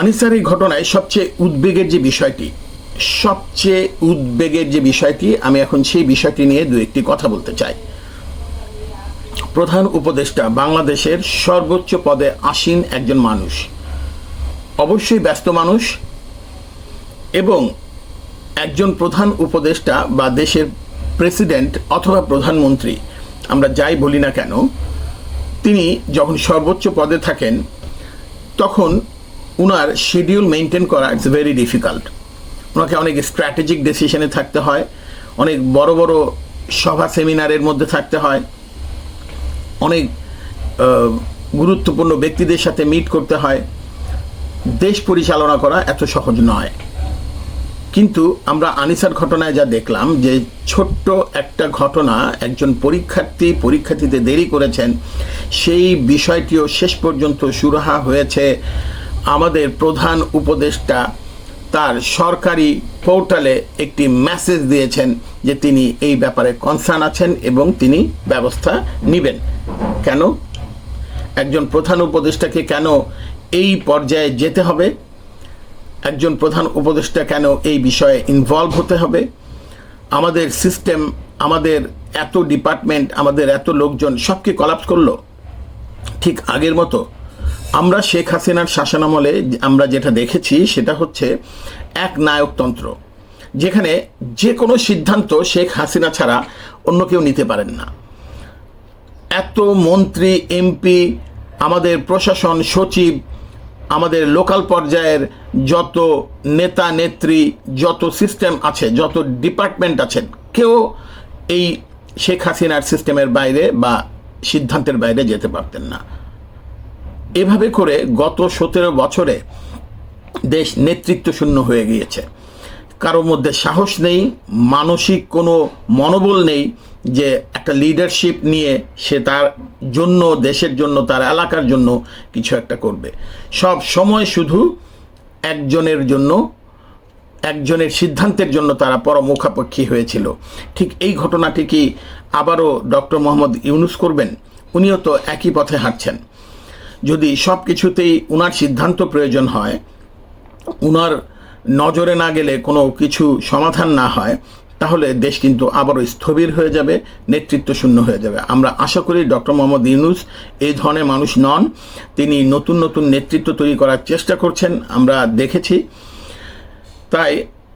আনিসার এই ঘটনায় সবচেয়ে উদ্বেগের যে বিষয়টি, সবচেয়ে উদ্বেগের যে বিষয়টি, আমি এখন সেই বিষয়টি নিয়ে দু একটি কথা বলতে চাই। প্রধান উপদেষ্টা বাংলাদেশের সর্বোচ্চ পদে আসীন একজন মানুষ, অবশ্যই ব্যস্ত মানুষ, এবং একজন প্রধান উপদেষ্টা বা দেশের প্রেসিডেন্ট অথবা প্রধানমন্ত্রী, আমরা যাই বলি না কেন, তিনি যখন সর্বোচ্চ পদে থাকেন, তখন উনার শিডিউল মেনটেন করা ইটস ভেরি ডিফিকাল্ট ওনাকে অনেক স্ট্র্যাটেজিক ডিসিশনে থাকতে হয়, অনেক বড় বড় সভা সেমিনারের মধ্যে থাকতে হয়, অনেক গুরুত্বপূর্ণ ব্যক্তিদের সাথে মিট করতে হয়। দেশ পরিচালনা করা এত সহজ নয়। কিন্তু আমরা আনিসার ঘটনায় যা দেখলাম, যে ছোট্ট একটা ঘটনা, একজন পরীক্ষার্থী পরীক্ষা দিতে দেরি করেছেন, সেই বিষয়টিও শেষ পর্যন্ত সুরাহা হয়েছে। আমাদের প্রধান উপদেষ্টা তার সরকারি পোর্টালে একটি মেসেজ দিয়েছেন যে তিনি এই ব্যাপারে কনসার্ন আছেন এবং তিনি ব্যবস্থা নেবেন। কেন? একজন প্রধান উপদেষ্টাকে কেন এই পর্যায়ে যেতে হবে? একজন প্রধান উপদেষ্টা কেন এই বিষয়ে ইনভলভ হতে হবে? আমাদের সিস্টেম আমাদের এত ডিপার্টমেন্ট আমাদের এত লোকজন সব কি কলাপস করল? ঠিক আগের মতো আমরা শেখ হাসিনার শাসনামলে আমরা যেটা দেখেছি সেটা হচ্ছে এক নায়কতন্ত্র, যেখানে যে কোনো সিদ্ধান্ত শেখ হাসিনা ছাড়া অন্য কেউ নিতে পারেন না। এত মন্ত্রী, এমপি, আমাদের প্রশাসন, সচিব, আমাদের লোকাল পর্যায়ের যত নেতা, নেত্রী, যত সিস্টেম আছে, যত ডিপার্টমেন্ট আছেন কেউ এই শেখ হাসিনার সিস্টেমের বাইরে বা সিদ্ধান্তের বাইরে যেতে পারতেন না। এভাবে করে গত সতেরো বছরে দেশ নেতৃত্ব শূন্য হয়ে গিয়েছে। কারোর মধ্যে সাহস নেই, মানসিক কোনো মনোবল নেই যে একটা লিডারশিপ নিয়ে সে তার জন্য, দেশের জন্য, তার এলাকার জন্য কিছু একটা করবে। সব সময় শুধু একজনের জন্য, একজনের সিদ্ধান্তের জন্য তারা পরমুখাপেক্ষী হয়েছিল। ঠিক এই ঘটনাটি কি আবারও ডক্টর মোহাম্মদ ইউনুস করবেন? উনিও তো একই পথে হাঁটছেন। যদি সব কিছুতেই উনার সিদ্ধান্ত প্রয়োজন হয়, উনার নজরে না গেলে কোনো কিছু সমাধান না হয়, তাহলে দেশ কিন্তু আবারও স্থবির হয়ে যাবে, নেতৃত্ব শূন্য হয়ে যাবে। আমরা আশা করি ডক্টর মোহাম্মদ ইউনুস এই ধরনের মানুষ নন। তিনি নতুন নতুন নেতৃত্ব তৈরি করার চেষ্টা করছেন, আমরা দেখেছি। তাই